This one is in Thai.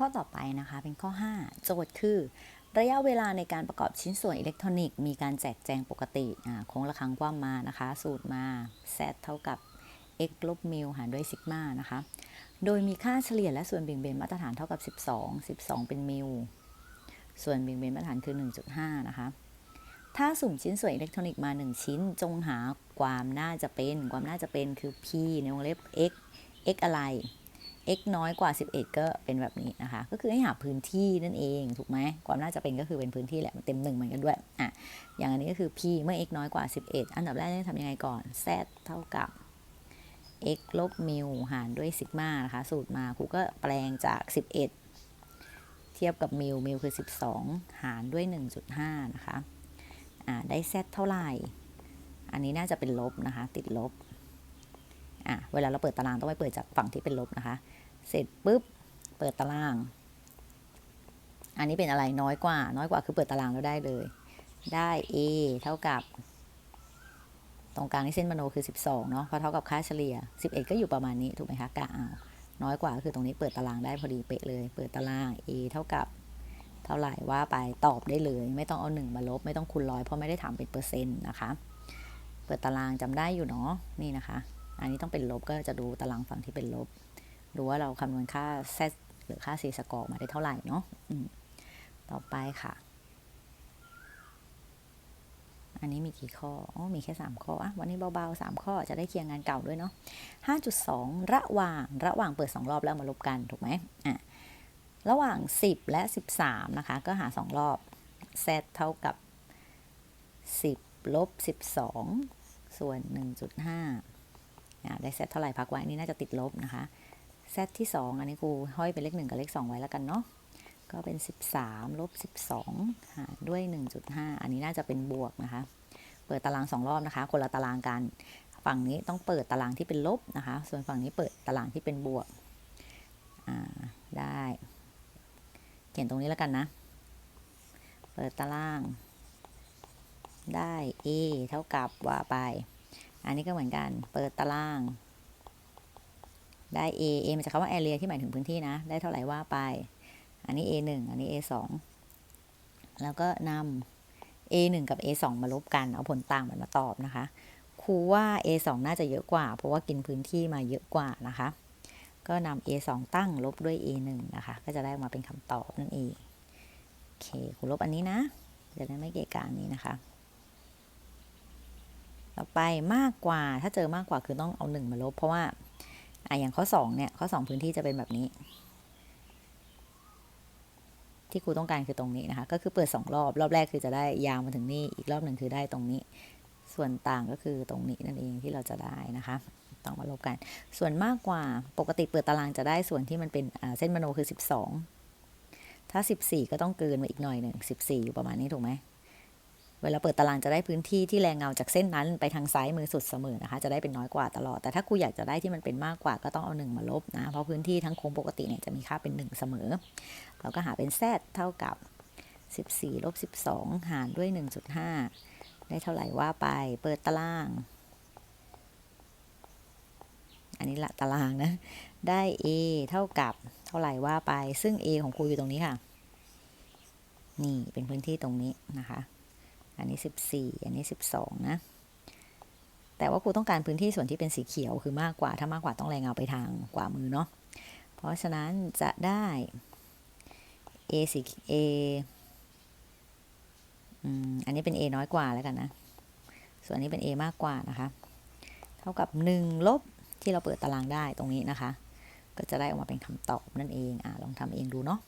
ข้อต่อไปนะคะเป็นข้อ 5 โจทย์คือ ระยะเวลาในการประกอบชิ้นส่วนอิเล็กทรอนิกส์มีการแจกแจงปกติโค้งระฆังกว้างมานะคะ สูตรมา z เท่ากับ x ลบมิลหารด้วยซิกมานะคะ โดยมีค่าเฉลี่ยและส่วนเบี่ยงเบนมาตรฐานเท่ากับ 12 12 เป็นมิลส่วนเบี่ยงเบนมาตรฐานคือ 1.5 นะคะ ถ้าสุ่มชิ้นส่วนอิเล็กทรอนิกส์มา 1 ชิ้น จงหาความน่าจะเป็น ความน่าจะเป็นคือ p ในวงเล็บ x x อะไร x น้อยกว่า 11 ก็เป็นแบบนี้นะคะ ก็คือให้หาพื้นที่นั่นเองถูกไหมความน่าจะเป็นก็คือเป็นพื้นที่แหละมันเต็มหนึ่งเหมือนกันด้วยอะอย่างอันนี้ก็คือ p เมื่อ x น้อยกว่า 11 อันดับแรกต้องทำยังไงก่อน z เท่ากับ x ลบมิลหารด้วยซิกมานะคะ สูตรมาครูก็แปลงจาก 11 เทียบกับมิลมิลคือ 12 หารด้วย 1.5 นะคะอ่าได้ z เท่าไหร่ อันนี้น่าจะเป็นลบนะคะ ติดลบ อะเวลาเราเปิดตารางต้องไปเปิดจากฝั่งที่เป็นลบนะคะ เสร็จปุ๊บเปิดตาราง อันนี้เป็นอะไรน้อยกว่า น้อยกว่าคือเปิดตารางแล้วได้เลย ได้ a เท่ากับ ตรงกลางที่เส้นมโนคือ 12เนาะพราะเท่ากับค่าเฉลี่ย 11 ก็อยู่ประมาณนี้ถูกไหมคะกะเอาน้อยกว่าก็คือตรงนี้เปิดตารางได้พอดีเป๊ะเลย เปิดตาราง a เท่ากับเท่าไหร่ว่าไปตอบได้เลย ไม่ต้องเอา1มาลบ ไม่ต้องคูณร้อยเพราะไม่ได้ถามเป็นเปอร์เซ็นต์นะคะ เปิดตารางจำได้อยู่เนาะนี่นะคะ อันนี้ต้องเป็นลบก็จะดูตารางฝั่งที่เป็นลบ ดูว่าเราคำนวณค่า z หรือค่า c สกอร์มาได้เท่าไหร่เนาะต่อไปค่ะ อันนี้มีกี่ข้ออ๋อมีแค่ 3 ข้ออะวันนี้เบาๆ 3 ข้อจะได้เคลียร์งานเก่าด้วยเนาะ5.2 ระหว่างระหว่างเปิด 2 รอบแล้วมาลบกันถูกไหมอะระหว่าง 10 และ 13 นะคะ ก็หา 2 รอบ z เท่ากับ 10 ลบ 12 ส่วน 1.5 ได้ z เท่าไหร่พักไว้นี่น่าจะติดลบนะคะ z ที่ 2 อันนี้ครูห้อยเป็นเลข 1 กับเลข 2 ไว้แล้วกันเนาะก็เป็น 13ลบ12 หารด้วย 1.5 อันนี้น่าจะเป็นบวกนะคะ เปิดตาราง 2 รอบนะคะ คนละตารางกัน ฝั่งนี้ต้องเปิดตารางที่เป็นลบนะคะ ส่วนฝั่งนี้เปิดตารางที่เป็นบวกได้ เขียนตรงนี้แล้วกันนะ เปิดตารางได้ a เท่ากับว่าไป อันนี้ก็เหมือนกัน เปิดตาราง ได้ a a มันจะคำว่า area ที่หมายถึงพื้นที่นะ ได้เท่าไหร่ว่าไป อันนี้ a 1อันนี้ a 2แล้วก็นำ a 1กับ a 2มาลบกัน เอาผลต่างมันมาตอบนะคะ ครูว่า a 2น่าจะเยอะกว่า เพราะว่ากินพื้นที่มาเยอะกว่านะคะ ก็นำ a 2ตั้งลบด้วย a 1นะคะ ก็จะได้ออกมาเป็นคำตอบนั่นเอง โอเค ครูลบอันนี้นะ จะได้ไม่เกะกะอันนี้นะคะ ต่อไปมากกว่า ถ้าเจอมากกว่าคือต้องเอา 1 มาลบ เพราะว่าอะอย่างข้อ2เนี่ย ข้อ 2 พื้นที่จะเป็นแบบนี้ ที่ครูต้องการคือตรงนี้นะคะ ก็คือเปิด 2 รอบ รอบแรกคือจะได้ยาวมาถึงนี่ อีกรอบหนึ่งคือได้ตรงนี้ ส่วนต่างก็คือตรงนี้นั่นเองที่เราจะได้นะคะต้องมาลบกัน ส่วนมากกว่า ปกติเปิดตารางจะได้ส่วนที่มันเป็นเส้นมโนคือ 12 ถ้า 14 ก็ต้องเกินมาอีกหน่อยหนึ่ง14 อยู่ประมาณนี้ถูกไหม เวลาเปิดตารางจะได้พื้นที่ที่แรงเงาจากเส้นนั้นไปทางซ้ายมือสุดเสมอนะคะ จะได้เป็นน้อยกว่าตลอด แต่ถ้าครูอยากจะได้ที่มันเป็นมากกว่าก็ต้องเอา 1 มาลบนะ เพราะพื้นที่ทั้งโค้งปกติเนี่ยจะมีค่าเป็น 1 เสมอ เราก็หาเป็น z เท่ากับ 14ลบ12 หารด้วย 1.5 ได้เท่าไหร่ว่าไป เปิดตาราง อันนี้ละตารางนะ ได้ a เท่ากับเท่าไหร่ว่าไป ซึ่ง a ของครูอยู่ตรงนี้ค่ะ นี่เป็นพื้นที่ตรงนี้นะคะ อันนี้ 14 อันนี้ 12 นะ แต่ว่าครูต้องการพื้นที่ส่วนที่เป็นสีเขียวคือมากกว่า ถ้ามากกว่าต้องแรงเงาไปทางขวามือเนาะ เพราะฉะนั้นจะได้ a สี a อืมอันนี้เป็น a น้อยกว่าแล้วกันนะ ส่วนนี้เป็น a มากกว่านะคะ เท่ากับ 1 ลบที่เราเปิดตารางได้ตรงนี้นะคะ ก็จะได้ออกมาเป็นคำตอบนั่นเอง อ่าลองทำเองดูเนาะ